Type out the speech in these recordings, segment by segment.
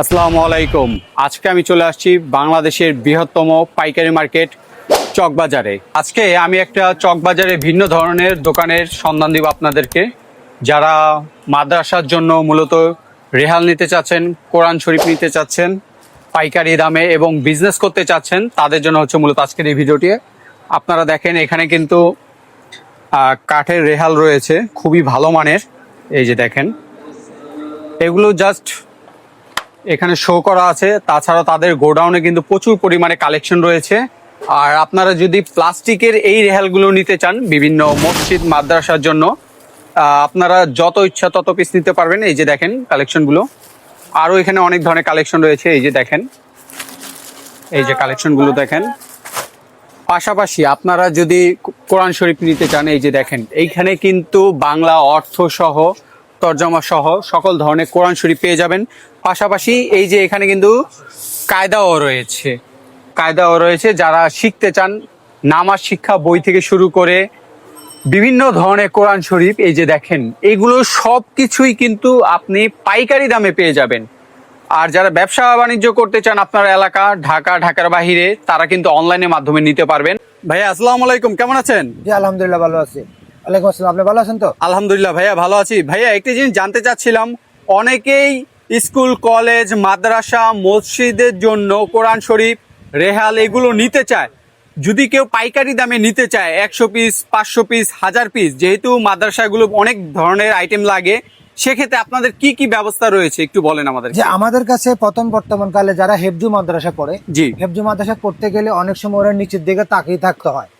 আসসালামু আলাইকুম। আজকে আমি চলে আসছি বাংলাদেশের বৃহত্তম পাইকারি মার্কেট চকবাজারে। আজকে আমি একটা চকবাজারে ভিন্ন ধরনের দোকানের সন্ধান দিব আপনাদেরকে। যারা মাদ্রাসার জন্য মূলত রেহাল নিতে চাচ্ছেন, কোরআন শরীফ নিতে চাচ্ছেন, পাইকারি দামে এবং বিজনেস করতে চাচ্ছেন, তাদের জন্য হচ্ছে মূলত আজকের এই ভিডিওটি। আপনারা দেখেন, এখানে কিন্তু কাঠের রেহাল রয়েছে, খুবই ভালো মানের। এই যে দেখেন, এগুলো জাস্ট এখানে শো করা আছে। তাছাড়া তাদের গোডাউনে কিন্তু প্রচুর পরিমাণে কালেকশন রয়েছে। আর আপনারা যদি প্লাস্টিকের এই রেহালগুলো নিতে চান, বিভিন্ন মসজিদ, মাদ্রাসার জন্য আপনারা যত ইচ্ছা তত পিস নিতে পারবেন। এই যে দেখেন কালেকশনগুলো আরও এখানে অনেক ধরনের কালেকশন রয়েছে। এই যে দেখেন। এই যে কালেকশনগুলো দেখেন। পাশাপাশি আপনারা যদি কোরআন শরীফ নিতে চান, এই যে দেখেন। এইখানে কিন্তু বাংলা অর্থ সহ তর্জমা সহ সকল ধরনের কোরআন শরীফ পেয়ে যাবেন। পাশাপাশি এই যে এখানে কিন্তু কায়দাও রয়েছে। কায়দাও রয়েছে, যারা শিখতে চান নামাজ শিক্ষা বই থেকে শুরু করে বিভিন্ন ধরনের কোরআন শরীফ, এই যে দেখেন, এগুলো সব কিছুই কিন্তু আপনি পাইকারি দামে পেয়ে যাবেন। আর যারা ব্যবসা বাণিজ্য করতে চান আপনার এলাকা, ঢাকা, ঢাকার বাহিরে তারা কিন্তু অনলাইনের মাধ্যমে নিতে পারবেন। ভাইয়া, আসসালামু আলাইকুম, কেমন আছেন? জি, আলহামদুলিল্লাহ, ভালো আছি। ওয়ালাইকুম আসসালাম। আপনি ভালো আছেন তো? আলহামদুলিল্লাহ ভাইয়া ভালো আছি। ভাইয়া একটি জিনিস জানতে চাচ্ছিলাম অনেকেই স্কুল কলেজ মাদ্রাসা মসজিদের জন্য কোরআন শরীফ রেহাল এগুলো নিতে চায়। যদি কেউ পাইকারি দামে নিতে চায় একশো পিস পাঁচশো পিস হাজার পিস যেহেতু মাদ্রাসাগুলো অনেক ধরনের আইটেম লাগে সেক্ষেত্রে আপনাদের কি কি ব্যবস্থা রয়েছে? একটু বলেন আমাদের যে আমাদের কাছে প্রথম বর্তমান কালে যারা হেফজু মাদ্রাসা পড়ে জি। হেফজু মাদ্রাসা পড়তে গেলে অনেক সময় ওরা নিচের দিকে তাকিয়ে থাকতে হয়।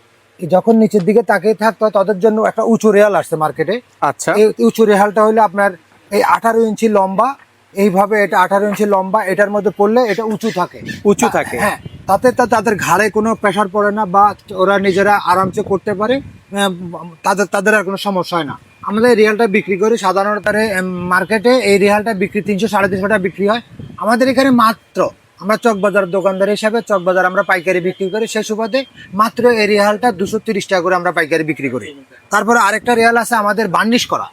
যখন নিচের দিকে তাকিয়ে থাকতো তাদের জন্য একটা উঁচু রেহাল আসছে মার্কেটে। আচ্ছা। এই উঁচু রেহালটা হলো আপনার এই আঠারো ইঞ্চি লম্বা। এইভাবে এটা আঠারো ইঞ্চি লম্বা এটার মধ্যে পড়লে এটা উঁচু থাকে। উঁচু থাকে। হ্যাঁ তাতে তা- তাদের ঘাড়ে কোনো প্রেশার পড়ে না বা ওরা নিজেরা আরামসে করতে পারে তাদের তাদের আর কোনো সমস্যা হয় না। আমাদের এই রিয়ালটা বিক্রি করি সাধারণত মার্কেটে এই রিয়ালটা বিক্রি তিনশো সাড়ে তিনশো টাকা বিক্রি হয়। আমাদের এখানে মাত্র আমরা চকবাজার দোকানদার হিসাবে চকবাজার আমরা পাইকারি বিক্রি করি। সেই সুবাদে মাত্র এই রেহালটা দুশো তিরিশ টাকা করে আমরা পাইকারি বিক্রি করি। তারপরে আরেকটা রেহাল আছে আমাদের বার্নিশ করা।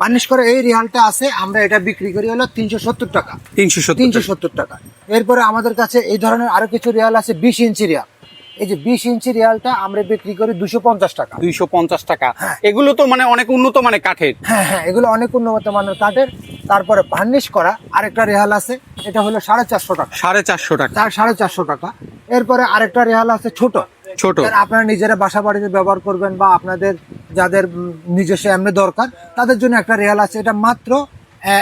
বার্নিশ করা এই রেহালটা আছে আমরা এটা বিক্রি করি হলো তিনশো সত্তর টাকা। তিনশো তিনশো সত্তর টাকা। এরপরে আমাদের কাছে এই ধরনের আরও কিছু রেহাল আছে বিশ ইঞ্চি রিয়াল এই যে বিশ ইঞ্চি রিয়ালটা আমরা বিক্রি করি দুশো পঞ্চাশ টাকা। দুইশো পঞ্চাশ টাকা। এগুলো তো মানে অনেক উন্নত মানে কাঠের। হ্যাঁ হ্যাঁ এগুলো অনেক উন্নত মানের কাঠের। তারপরে ভার্নিশ করা আরেকটা রেহাল আছে এটা হলো সাড়ে চারশো টাকা। সাড়ে চারশো টাকা। সাড়ে চারশো টাকা। এরপরে আরেকটা রেহাল আছে ছোট। ছোট। আপনারা নিজেরা বাসা বাড়িতে ব্যবহার করবেন বা আপনাদের যাদের নিজস্ব এমনি দরকার তাদের জন্য একটা রেহাল আছে। এটা মাত্র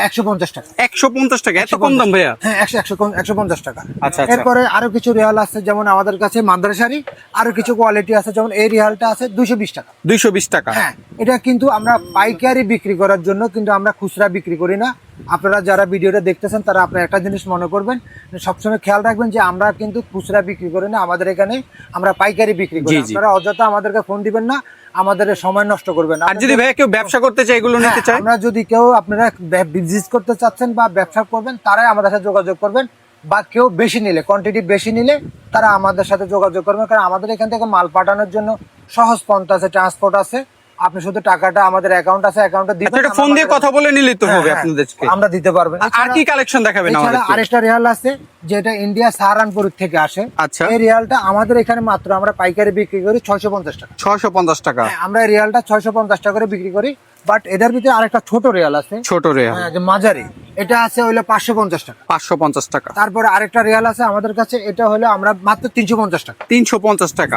একশো পঞ্চাশ টাকা। একশো পঞ্চাশ টাকা? এত কম দাম ভাইয়া? হ্যাঁ একশো একশো একশো পঞ্চাশ টাকা। আচ্ছা। এরপরে আরও কিছু রিয়াল আছে যেমন আমাদের কাছে মাদ্রাসারি আরও কিছু কোয়ালিটি আছে যেমন এই রিয়ালটা আছে দুইশো বিশ টাকা। দুইশো বিশ টাকা? হ্যাঁ এটা কিন্তু আমরা পাইকারি বিক্রি করার জন্য কিন্তু আমরা খুচরা বিক্রি করি না। আপনারা যারা ভিডিওটা দেখতেছেন তারা আপনারা একটা জিনিস মনে করবেন সবসময় খেয়াল রাখবেন যে আমরা কিন্তু খুচরা বিক্রি করি না আমাদের এখানে আমরা পাইকারি বিক্রি করি। আপনারা অযথা আমাদেরকে ফোন দিবেন না আমাদের সময় নষ্ট করবেন আর যদি ভাইয়া কেউ ব্যবসা করতে চায় এগুলো নিতে হ্যাঁ, চায়? আমরা যদি কেউ আপনারা বিজনেস করতে চাচ্ছেন বা ব্যবসা করবেন তারাই আমাদের সাথে যোগাযোগ করবেন বা কেউ বেশি নিলে কোয়ান্টিটি বেশি নিলে তারা আমাদের সাথে যোগাযোগ করবেন কারণ আমাদের এখান থেকে মাল পাঠানোর জন্য সহজ পন্থা আছে ট্রান্সপোর্ট আছে। আপনি শুধু টাকাটা আমাদের অ্যাকাউন্ট আছে অ্যাকাউন্টে আচ্ছা দিবেন এটা ফোন দিয়ে কথা বলে নিলে তো হ্যাঁ, হবে হ্যাঁ, আপনাদেরকে। আমরা দিতে পারব আর কি কালেকশন দেখাবেন আমাদের আরেকটা রিয়াল আছে যেটা ইন্ডিয়া সারানপুর থেকে আসে। আচ্ছা। এই রিয়ালটা আমাদের এখানে মাত্র আমরা পাইকারি বিক্রি করি ছয়শো পঞ্চাশ টাকা। ছয়শো পঞ্চাশ টাকা। হ্যাঁ, আমরা এই রিয়ালটা ছয়শো পঞ্চাশ টাকা করে বিক্রি করি। বাট এটার ভিতরে আরেকটা ছোট রিয়াল আছে। ছোট রেয়াল। হ্যাঁ, যে মাঝারি। এটা আছে হইল পাঁচশো পঞ্চাশ টাকা। পাঁচশো পঞ্চাশ টাকা। তারপরে আরেকটা রিয়াল আছে আমাদের কাছে এটা হলো আমরা মাত্র তিনশো পঞ্চাশ টাকা। তিনশো পঞ্চাশ টাকা।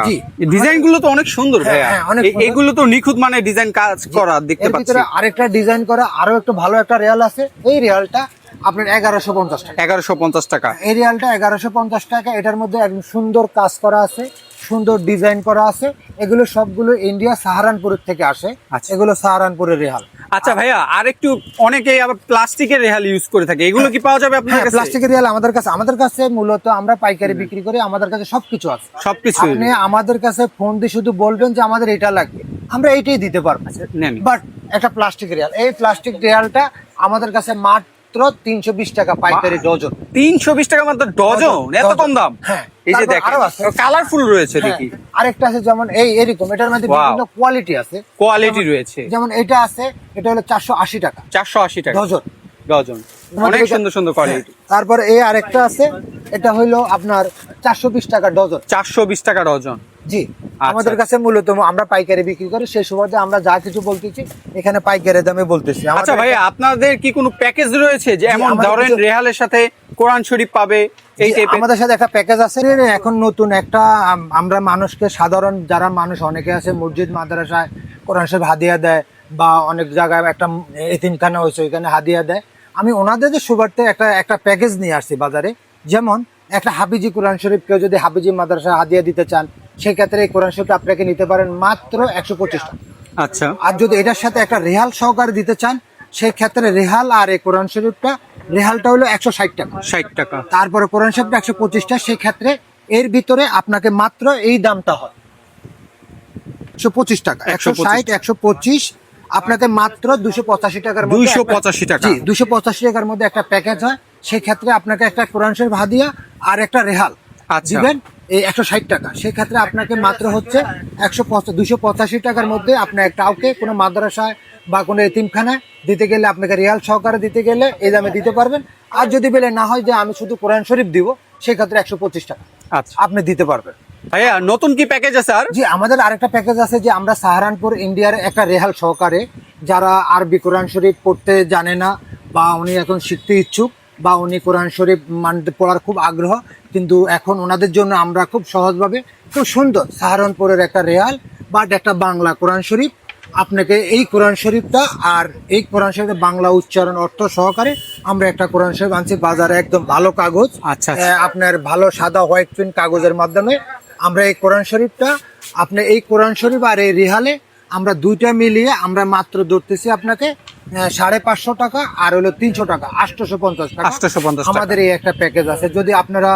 ডিজাইনগুলো তো অনেক সুন্দর হ্যাঁ, ভাইয়া। হ্যাঁ, অনেক এগুলো তো নিখুঁত মানে ডিজাইন কাজ করা দেখতে পাচ্ছি। আরেকটা ডিজাইন করা আরও একটু ভালো একটা রেয়াল আছে। এই রেয়ালটা আপনার এগারোশো পঞ্চাশ টাকা। এগারোশো পঞ্চাশ টাকা। এই রিয়ালটা এগারোশো পঞ্চাশ টাকা। এটার মধ্যে একদম সুন্দর কাজ করা আছে। সুন্দর ডিজাইন করা আছে। এগুলো সবগুলো ইন্ডিয়া সাহারানপুরের থেকে আসে। আচ্ছা। এগুলো সাহারানপুরের রেহাল। আচ্ছা ভাইয়া আর একটু অনেকেই আবার প্লাস্টিকের রেহাল ইউজ করে থাকে। এগুলো কি পাওয়া যাবে আপনার হ্যাঁ কাছে? প্লাস্টিকের রেহাল আমাদের কাছে। আমাদের কাছে মূলত আমরা পাইকারি বিক্রি করি আমাদের কাছে সবকিছু আছে। সবকিছু। আপনি আমাদের কাছে ফোন দিয়ে শুধু বলবেন যে আমাদের এটা লাগবে। আমরা এইটাই দিতে পারব। বাট একটা প্লাস্টিক রিয়াল এই প্লাস্টিক রিয়ালটা আমাদের কাছে মাত্র তিনশো বিশ টাকা পাইকারি ডজন। তিনশো বিশ টাকা মাত্র ডজন? এত কম দাম? হ্যাঁ। এই যে দেখেন কালারফুল রয়েছে হ্যাঁ, দেখি। আরেকটা আছে যেমন এই এরকম এটার মধ্যে বিভিন্ন কোয়ালিটি আছে। কোয়ালিটি রয়েছে। যেমন এটা আছে এটা হলো চারশো আশি টাকা। চারশো আশি টাকা। ডজন। ডজন। অনেক সুন্দর সুন্দর কোয়ালিটি তারপর এই আরেকটা আছে এটা হইল আপনার চারশো বিশ টাকা ডজন। চারশো বিশ টাকা ডজন। জি আমাদের কাছে মূলত আমরা পাইকারি বিক্রি করি সেই সুবাদে আমরা যা কিছু বলতেছি এখানে পাইকারি দামে বলতেছি। আচ্ছা ভাই আপনাদের কি কোনো প্যাকেজ রয়েছে যে এমন ধরেন রেহালের সাথে কোরআন শরীফ পাবে এই আমাদের সাথে একটা প্যাকেজ আছে। এখন নতুন একটা আমরা মানুষকে সাধারণ যারা মানুষ অনেকে আছে মসজিদ মাদ্রাসায় কোরআন শরীফ হাদিয়া দেয় বা অনেক জায়গায় একটা এতিমখানা হয়েছে ওইখানে হাদিয়া দেয়। আমি ওনাদের সুবার্তে একটা একটা প্যাকেজ নিয়ে আসছি বাজারে। যেমন একটা হাফিজি কোরআন শরীফ কেউ যদি হাফিজি মাদ্রাসা হাদিয়া দিতে চান সেক্ষেত্রে এই কোরআন শরীফটা আপনাকে নিতে পারেন মাত্র একশো পঁচিশ টাকা। আচ্ছা। আর যদি এটার সাথে একটা রেহাল সহকারে দিতে চান সেই ক্ষেত্রে রেহাল আর এই কোরআন শরীফটা রেহালটা হলো একশো ষাট টাকা। ষাট টাকা। তারপরে কোরআন শরীফটা একশো পঁচিশটা সেই ক্ষেত্রে এর ভিতরে আপনাকে মাত্র এই দামটা হয়। একশো পঁচিশ টাকা। একশো ষাট একশো পঁচিশ। আপনাকে মাত্র দুশো পঁচাশি টাকার দুইশো পঁচাশি টাকা। দুশো পঁচাশি টাকার মধ্যে একটা প্যাকেজ হয়। সেই ক্ষেত্রে আপনাকে একটা কোরআন শরীফ হাদিয়া আর একটা রেহাল আচ্ছা। দিবেন এই একশো ষাট টাকা। সেক্ষেত্রে আপনাকে মাত্র হচ্ছে একশো দুশো পঁচাশি টাকার মধ্যে আপনার কাউকে কোনো মাদ্রাসায় বা কোনো এতিমখানায় দিতে গেলে আপনাকে রিয়াল সহকারে দিতে গেলে এই দামে দিতে পারবেন। আর যদি বলে না হয় যে আমি শুধু কোরআন শরীফ দিব সেক্ষেত্রে একশো পঁচিশ টাকা আচ্ছা। আপনি দিতে পারবেন। ভাইয়া নতুন কি প্যাকেজ আছে আর? জি আমাদের আরেকটা প্যাকেজ আছে যে আমরা সাহারানপুর ইন্ডিয়ার একটা রেহাল সহকারে যারা আরবি কোরআন শরীফ পড়তে জানে না বা উনি এখন শিখতে ইচ্ছুক বা উনি কোরআন শরীফ মানতে পড়ার খুব আগ্রহ কিন্তু এখন ওনাদের জন্য আমরা খুব সহজভাবে খুব সুন্দর সাহারানপুরের একটা রেহাল বাট একটা বাংলা কোরআন শরীফ আপনাকে এই কোরআন শরীফটা আর এই কোরআন শরীফের বাংলা উচ্চারণ অর্থ সহকারে আমরা একটা কোরআন শরীফ আনছি বাজারে একদম ভালো কাগজ আচ্ছা, আচ্ছা। আপনার ভালো সাদা হোয়াইট প্রিন্ট কাগজের মাধ্যমে আমরা এই কোরআন শরীফটা আপনি এই কোরআন শরীফ আর এই রিহালে আমরা দুইটা মিলিয়ে আমরা মাত্র ধরতেছি আপনাকে সাড়ে পাঁচশো টাকা আর হলো তিনশো টাকা আটশোশো পঞ্চাশ টাকা 850 টাকা। আমাদের এই একটা প্যাকেজ আছে যদি আপনারা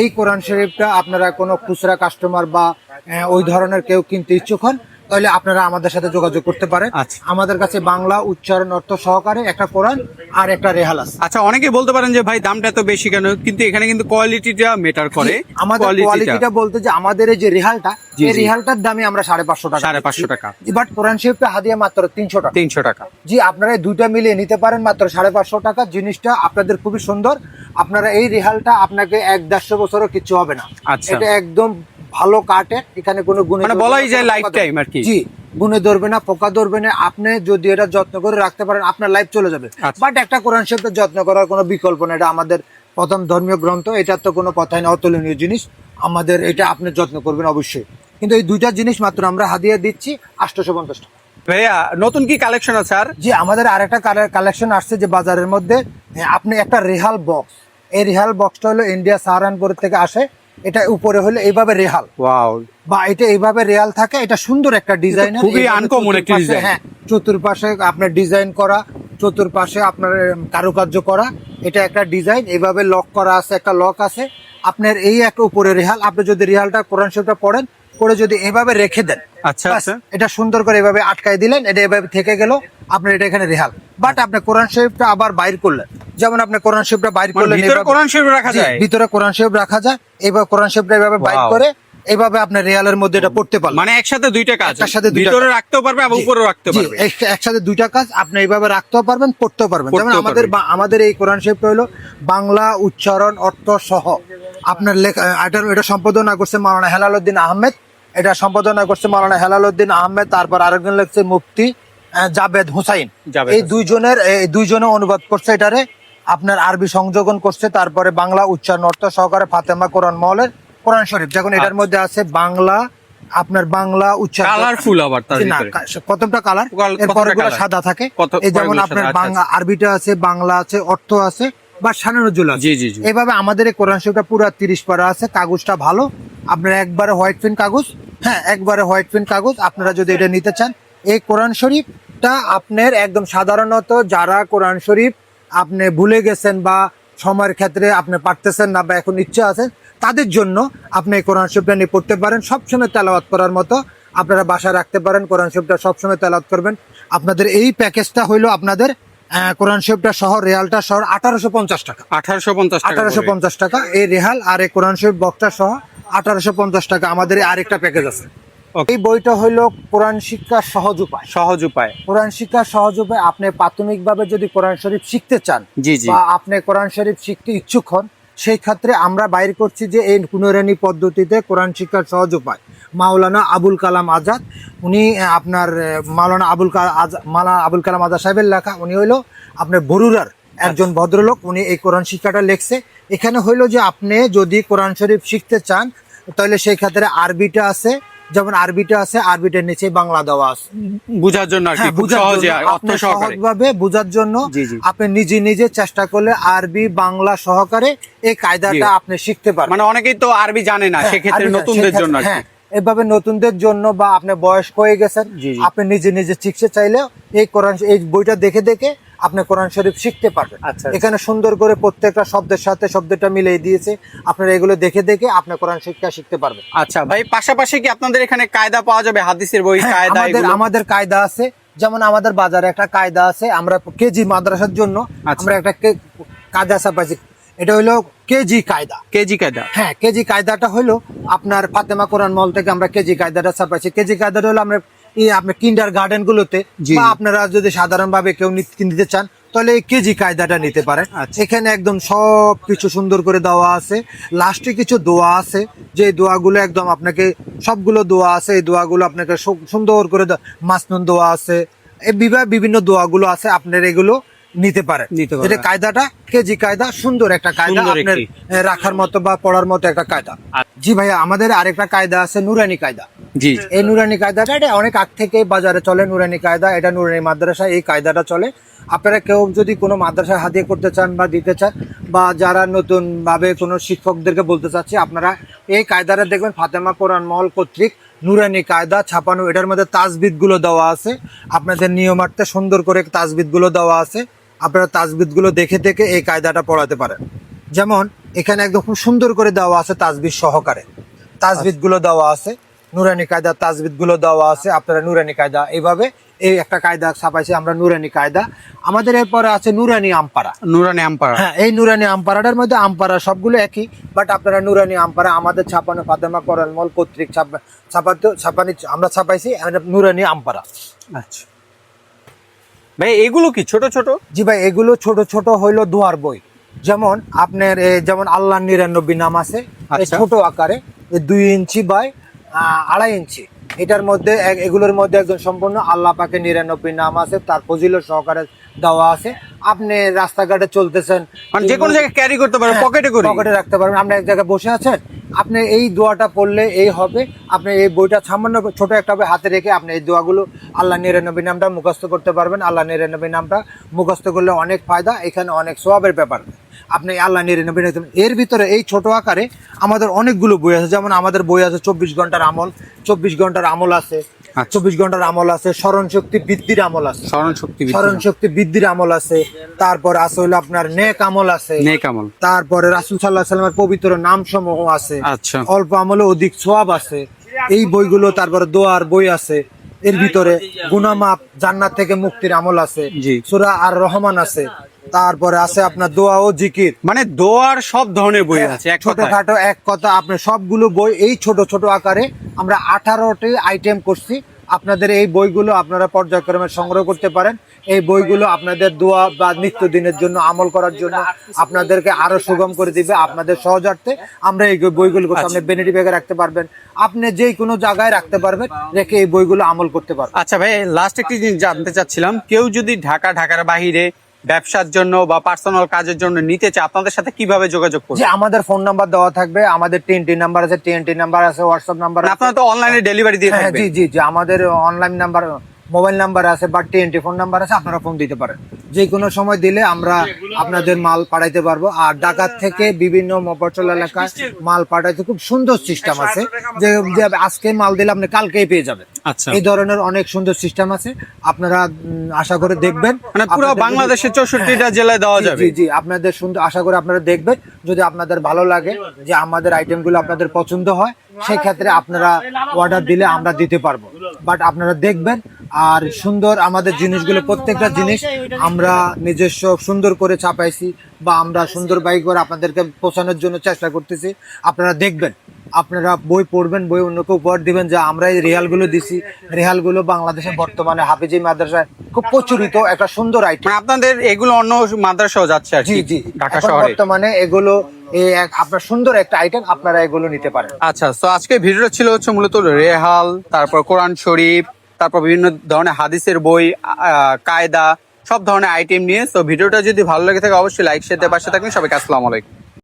এই কোরআন শরীফটা আপনারা কোনো খুচরা কাস্টমার বা ওই ধরনের কেউ কিনতে ইচ্ছুক হন তাহলে আপনারা আমাদের সাথে যোগাযোগ করতে পারেন। আচ্ছা। আমাদের কাছে বাংলা উচ্চারণ অর্থ সহকারে একটা কোরআন আর একটা রেহাল আছে। আচ্ছা অনেকে বলতে পারেন যে ভাই দামটা এত বেশি কেন? কিন্তু এখানে কিন্তু কোয়ালিটিটা মেটার করে। আমাদের কোয়ালিটিটা বলতে যে আমাদের এই যে রেহালটা এই। রিহালটার দামে আমরা সাড়ে পাঁচশো টাকা সাড়ে পাঁচশো টাকা। বাট কোরআন শরীফটা হাদিয়া মাত্র তিনশো টাকা। তিনশো টাকা। জি আপনারা এই দুইটা মিলিয়ে নিতে পারেন মাত্র সাড়ে পাঁচশো টাকা। জিনিসটা আপনাদের খুবই সুন্দর। আপনারা এই রিহালটা আপনাকে এক দেড়শো বছরও কিছু হবে না। আচ্ছা। এটা একদম ভালো কাটে এখানে কোনো গুণে মানে বলাই যায় lifetime ধরবে- আর কি। জি গুণে ধরবে না পোকা ধরবে না। আপনি যদি এটা যত্ন করে রাখতে পারেন আপনার লাইফ চলে যাবে। আচ্ছা। বাট একটা কোরআন শরীফের যত্ন করার কোনো বিকল্প না এটা আমাদের প্রথম ধর্মীয় গ্রন্থ এটা তো কোনো কথাই না অতুলনীয় জিনিস। আমাদের এটা আপনি যত্ন করবেন অবশ্যই। কিন্তু এই দুইটা জিনিস মাত্র আমরা হাদিয়া দিচ্ছি আটশোশো পঞ্চাশ টাকা। ভাইয়া নতুন কি কালেকশন আছে আর? জি আমাদের আরেকটা কালেকশন আসছে যে বাজারের মধ্যে। আপনি একটা রেহাল বক্স এই রেহাল বক্সটা হলো ইন্ডিয়া সাহারানপুর থেকে আসে। এটা উপরে হলো এইভাবে রেহাল। ওয়াও। বা এটা এইভাবে রেয়াল থাকে এটা সুন্দর একটা ডিজাইন খুবই uncommon একটা design। হ্যাঁ চতুর্পাশে আপনার ডিজাইন করা চতুর্পাশে আপনার কারুকার্য করা এটা একটা ডিজাইন এইভাবে লক করা আছে একটা লক আছে। আপনার এই একটা উপরে রেহাল আপনি যদি রেহালটা কোরআন শরীফটা পড়েন পরে যদি এভাবে রেখে দেন আচ্ছা আচ্ছা। এটা সুন্দর করে এভাবে আটকায় দিলেন এটা এভাবে থেকে গেল। আপনার এটা এখানে রেহাল। বাট আপনি কোরআন শরীফটা আবার বাইর করলেন। যেমন আপনি কোরআন শরীফটা বাইর মানে করলেন ভিতরে কোরআন শরীফ রাখা যায়? ভিতরে কোরআন শরীফ রাখা যায় এইভাবে কোরআন শরীফটা এভাবে বাইর করে এইভাবে আপনি রেয়ালের মধ্যে এটা পড়তে পারলেন। মানে একসাথে দুইটা কাজ। একটার সাথে দুইটা ভিতরে রাখতেও পারবে জি, উপরে রাখতে পারবে। একসাথে দুইটা কাজ আপনি এইভাবে রাখতেও পারবেন পড়তেও পারবেন। যেমন আমাদের আমাদের এই কোরআন শরীফটা হলো বাংলা উচ্চারণ অর্থ সহ। আপনার লেখা এটা এটা সম্পাদনা করছে মাওলানা হেলালুদ্দিন আহমেদ। এটা সম্পাদনা করছে মাওলানা হেলালুদ্দিন আহমেদ। তারপর আরেকজন লিখছে মুফতি। জাবেদ হুসাইন। এই। দুইজনের এই দুইজনে অনুবাদ করছে এটারে। আপনার আরবি সংযোজন করছে তারপরে বাংলা উচ্চারণ অর্থ সহকারে ফাতেমা কোরআন মহলের কোরআন শরীফ। যখন এটার আচ্ছা। মধ্যে আছে বাংলা আপনার বাংলা উচ্চারণ। কালারফুল আবার তার না, প্রথমটা কালার কাল- এর প্রথমটা পরেরগুলো colour। সাদা থাকে। এই যেমন আপনার আচ্ছা, বাংলা আরবিটা আছে বাংলা আছে অর্থ আছে বা সানানুজুল আছে। জি জি জি। এইভাবে আমাদের এই কোরআন শরীফটা পুরো তিরিশ পারা আছে কাগজটা ভালো। আপনার একবারে হোয়াইট পেন কাগজ হ্যাঁ একবারে হোয়াইট পেন কাগজ আপনারা যদি এটা নিতে চান এই কোরআন শরীফটা আপনার একদম সাধারণত যারা কোরআন শরীফ আপনি ভুলে গেছেন বা সময়ের ক্ষেত্রে আপনি পারতেছেন না বা এখন ইচ্ছা আছে তাদের জন্য আপনি এই কোরআন শরীফটা নিয়ে পড়তে পারেন। সবসময় তেলাওয়াত করার মতো আপনারা বাসায় রাখতে পারেন। কোরআন শরীফটা সবসময় তেলাওয়াত করবেন। আপনাদের এই প্যাকেজটা হইল আপনাদের কোরআন শরীফটা সহ রেহালটা সহ আঠারোশো পঞ্চাশ টাকা। আঠারোশো পঞ্চাশ আঠারোশো পঞ্চাশ টাকা এই রেহাল আর এই কোরআন শরীফ বক্সটা সহ আঠারোশো পঞ্চাশ টাকা। আমাদের আরেকটা প্যাকেজ আছে. এই বইটা হইল কোরআন শিক্ষার সহজ উপায়। সহজ উপায়। কোরআন শিক্ষার সহজ উপায় আপনি প্রাথমিকভাবে যদি কোরআন শরীফ শিখতে চান জি জি। বা আপনি কোরআন শরীফ শিখতে ইচ্ছুক হন সেই ক্ষেত্রে আমরা বাইর করছি যে এই পুনরানি পদ্ধতিতে কোরআন শিক্ষার সহজ উপায়। মাওলানা আবুল কালাম আজাদ উনি আপনার মাওলানা আবুল কালাম মাওলানা আবুল কালাম আজাদ সাহেবের লেখা উনি হইল আপনার বরুরার একজন ভদ্রলোক উনি এই কোরআন শিক্ষাটা লিখছে। এখানে হইল যে আপনি যদি কোরআন শরীফ শিখতে চান তাহলে সেই ক্ষেত্রে আরবিটা আছে যেমন আরবিটা আছে আরবিটার নিচে বাংলা দেওয়া আছে। বুঝার জন্য হ্যাঁ, আপনি সহকারে। সহজভাবে বোঝার জন্য। আপনি নিজে নিজে চেষ্টা করলে আরবি বাংলা সহকারে এই কায়দাটা আপনি শিখতে পারেন মানে অনেকেই তো আরবি জানে না হ্যাঁ, সেক্ষেত্রে নতুনদের জন্য হ্যাঁ এভাবে নতুনদের জন্য বা আপনি বয়স্ক হয়ে গেছেন। আপনি নিজে নিজে শিখতে চাইলে এই কোরআন এই বইটা দেখে দেখে আপনি কোরআন শরীফ শিখতে পারবেন। আচ্ছা, এখানে সুন্দর করে প্রত্যেকটা শব্দের সাথে শব্দটা মিলিয়ে দিয়েছে। আপনারা এগুলো দেখে দেখে আপনি কোরআন শিক্ষা শিখতে পারবেন। আচ্ছা ভাই পাশাপাশি কি আপনাদের এখানে কায়দা পাওয়া যাবে? হাদিসের বই হ্যাঁ, কায়দা আমাদের আমাদের কায়দা আছে। যেমন আমাদের বাজারে একটা কায়দা আছে আমরা কেজি মাদ্রাসার জন্য আচ্ছা। আমরা একটা কায়দা ছাপাইছি। এটা হলো কেজি কায়দা। কেজি কায়দা। হ্যাঁ কেজি কায়দাটা হলো আপনার ফাতেমা কোরআন মল থেকে আমরা কেজি কায়দাটা ছাপাইছি কেজি কায়দাটা হলো আমরা আপনার কিন্ডার গার্ডেন গুলোতে বা আপনারা যদি সাধারণ ভাবে কেউ নিতে চান তাহলে এই কেজি কায়দাটা নিতে পারেন। আচ্ছা। এখানে একদম সব কিছু সুন্দর করে দেওয়া আছে। লাস্টে কিছু দোয়া আছে যে দোয়াগুলো একদম আপনাকে সবগুলো দোয়া আছে। এই দোয়াগুলো আপনাকে সুন্দর করে মাসনুন দোয়া আছে। বিভিন্ন দোয়াগুলো আছে। আপনার এগুলো নিতে পারেন। এটা কায়দাটা কেজি কায়দা সুন্দর একটা কায়দা আপনার রাখার মতো বা পড়ার মতো একটা কায়দা। জি ভাইয়া আমাদের আরেকটা কায়দা আছে নুরানি কায়দা। জি। এই নুরানি কায়দাটা এটা অনেক আগ থেকে বাজারে চলে নুরানি কায়দা এটা নুরানি মাদ্রাসা এই কায়দাটা চলে। আপনারা কেউ যদি কোনো মাদ্রাসায় হাতিয়ে করতে চান বা দিতে চান বা যারা নতুন ভাবে কোনো শিক্ষকদেরকে বলতে চাচ্ছি আপনারা এই কায়দাটা দেখবেন ফাতেমা কোরআন মহল কর্তৃক নুরানি কায়দা ছাপানো এটার মধ্যে তাজবিদগুলো দেওয়া আছে। আপনাদের নিয়মার্থে সুন্দর করে তাজবিদগুলো দেওয়া আছে। আপনারা তাজবিদগুলো দেখে দেখে এই কায়দাটা পড়াতে পারেন। যেমন এখানে একদম খুব সুন্দর করে দেওয়া আছে তাজবিদ সহকারে। তাজবিদগুলো দেওয়া আছে নুরানি কায়দা তাজবিদগুলো দেওয়া আছে আপনারা নুরানি কায়দা এইভাবে এই একটা কায়দা ছাপাইছি আমরা নুরানি কায়দা। আমাদের এরপরে আছে নুরানি আমপারা নুরানি আম্পারা হ্যাঁ এই নুরানি আমপারাটার মধ্যে আমপারা সবগুলো একই বাট আপনারা নুরানি আমপারা আমাদের ছাপানো ফাতেমা করল মল কর্তৃক ছাপা ছাপাতে ছাপানি আমরা ছাপাইছি নুরানি আমপারা আচ্ছা। ভাই এগুলো কি ছোট ছোট? জি ভাই এগুলো ছোট ছোট হইল দোয়ার বই। যেমন আপনার যেমন আল্লাহ নিরানব্বই নাম আছে আচ্ছা। ছোট আকারে দুই ইঞ্চি বাই আড়াই ইঞ্চি। এটার মধ্যে এগুলোর মধ্যে একজন সম্পূর্ণ আল্লাহ পাকে নিরানব্বই নাম আছে তার ফজিল সহকারে দেওয়া আছে। আপনি রাস্তাঘাটে চলতেছেন মানে যে কোনো জায়গায় ক্যারি করতে পারবে পকেটে করি। পকেটে রাখতে পারবেন। আপনি এক জায়গায় বসে আছেন আপনি এই দোয়াটা পড়লে এই হবে। আপনি এই বইটা সামান্য ছোট একটা হাতে রেখে আপনি এই দোয়াগুলো আল্লাহ নিরানব্বী নামটা মুখস্থ করতে পারবেন। আল্লাহ নিরানব্বী নামটা মুখস্থ করলে অনেক ফায়দা, এখানে অনেক স্বভাবের ব্যাপার। আপনি আল্লাহ নিরানব্বী এর ভিতরে এই ছোট আকারে আমাদের অনেকগুলো বই আছে। যেমন আমাদের বই আছে চব্বিশ ঘণ্টার আমল। চব্বিশ ঘণ্টার আমল আছে। চব্বিশ ঘণ্টার আমল আছে স্মরণ শক্তি বৃদ্ধির আমল আছে। স্মরণ শক্তি স্মরণ শক্তি বৃদ্ধির আমল আছে। তারপর আছে হলো আপনার নেক আমল আছে। নেই কামল তারপরে রাসুল সাল্লাহ সাল্লামের পবিত্র নাম সমূহ আছে। আচ্ছা। অল্প আমলে অধিক সোয়াব আছে। এই বইগুলো তারপরে দোয়ার বই আছে। এর ভিতরে গুনামাপ জান্নাত থেকে মুক্তির আমল আছে। সুরা আর রহমান আছে। তারপরে আছে আপনার দোয়া ও জিকির। মানে দোয়ার সব ধরনের বই আছে এক কথায়। ছোটখাটো এক কথা আপনার সবগুলো বই এই ছোট ছোট আকারে আমরা আঠারোটি আইটেম করছি। আপনাদের এই বইগুলো আপনারা পর্যায়ক্রমে সংগ্রহ করতে পারেন। এই বইগুলো আপনাদের দোয়া বা নিত্যদিনের জন্য আমল করার জন্য আপনাদেরকে আরও সুগম করে দিবে আপনাদের সহজার্থে। আমরা এই বইগুলো করছি আপনি বেনেটি ব্যাগে রাখতে পারবেন। আপনি যে কোনো জায়গায় রাখতে পারবেন রেখে এই বইগুলো আমল করতে পারবেন। আচ্ছা ভাই লাস্ট একটি জিনিস জানতে চাচ্ছিলাম। কেউ যদি ঢাকা ঢাকার বাহিরে ব্যবসার জন্য বা পার্সোনাল কাজের জন্য নিতে চায় আপনাদের সাথে কীভাবে যোগাযোগ করবে? আমাদের ফোন নাম্বার দেওয়া থাকবে আমাদের টিএনটি নাম্বার আছে টিএনটি নাম্বার আছে হোয়াটসঅ্যাপ নাম্বার আপনারা তো অনলাইনে ডেলিভারি দিয়ে হ্যাঁ জি জি জি আমাদের অনলাইন নাম্বার মোবাইল নাম্বার আছে বা টিএনটি ফোন নাম্বার আছে আপনারা ফোন দিতে পারেন। যে কোনো সময় দিলে আমরা আপনাদের মাল পাঠাইতে পারব। আর ঢাকার থেকে বিভিন্ন মফসল এলাকায় মাল পাঠাইতে খুব সুন্দর সিস্টেম আছে। যে যে আজকে মাল দিলে আপনি কালকেই পেয়ে যাবেন। আচ্ছা। এই ধরনের অনেক সুন্দর সিস্টেম আছে। আপনারা আশা করে দেখবেন। মানে পুরো বাংলাদেশের চৌষট্টিটা জেলায় দেওয়া যাবে। জি জি আপনাদের সুন্দর আশা করে আপনারা দেখবেন। যদি আপনাদের ভালো লাগে যে আমাদের আইটেমগুলো আপনাদের পছন্দ হয় সেই ক্ষেত্রে আপনারা অর্ডার দিলে আমরা দিতে পারব। বাট আপনারা দেখবেন আর সুন্দর আমাদের জিনিসগুলো প্রত্যেকটা জিনিস আমরা নিজস্ব সুন্দর করে ছাপাইছি বা আমরা সুন্দর বাইক করে আপনাদেরকে পৌঁছানোর জন্য চেষ্টা করতেছি। আপনারা দেখবেন আপনারা বই পড়বেন বই অন্যকে উপহার দিবেন যে আমরা এই রেহালগুলো দিছি। রেহালগুলো বাংলাদেশে বর্তমানে হাফিজি মাদ্রাসায় খুব প্রচলিত একটা সুন্দর আইটেম মানে আপনাদের এগুলো অন্য মাদ্রাসাও যাচ্ছে আর জি জি। ঢাকা শহরে। বর্তমানে এগুলো এই আপনার সুন্দর একটা আইটেম আপনারা এগুলো নিতে পারেন। আচ্ছা তো আজকে ভিডিওটা ছিল হচ্ছে মূলত রেহাল, তারপর কোরআন শরীফ, তারপর বিভিন্ন ধরনের হাদিসের বই কায়দা, সব ধরনের আইটেম নিয়ে। তো ভিডিওটা যদি ভালো লেগে থাকে, অবশ্যই লাইক শেয়ার দিয়ে পাশে থাকবেন। সবাইকে আসসালামু আলাইকুম।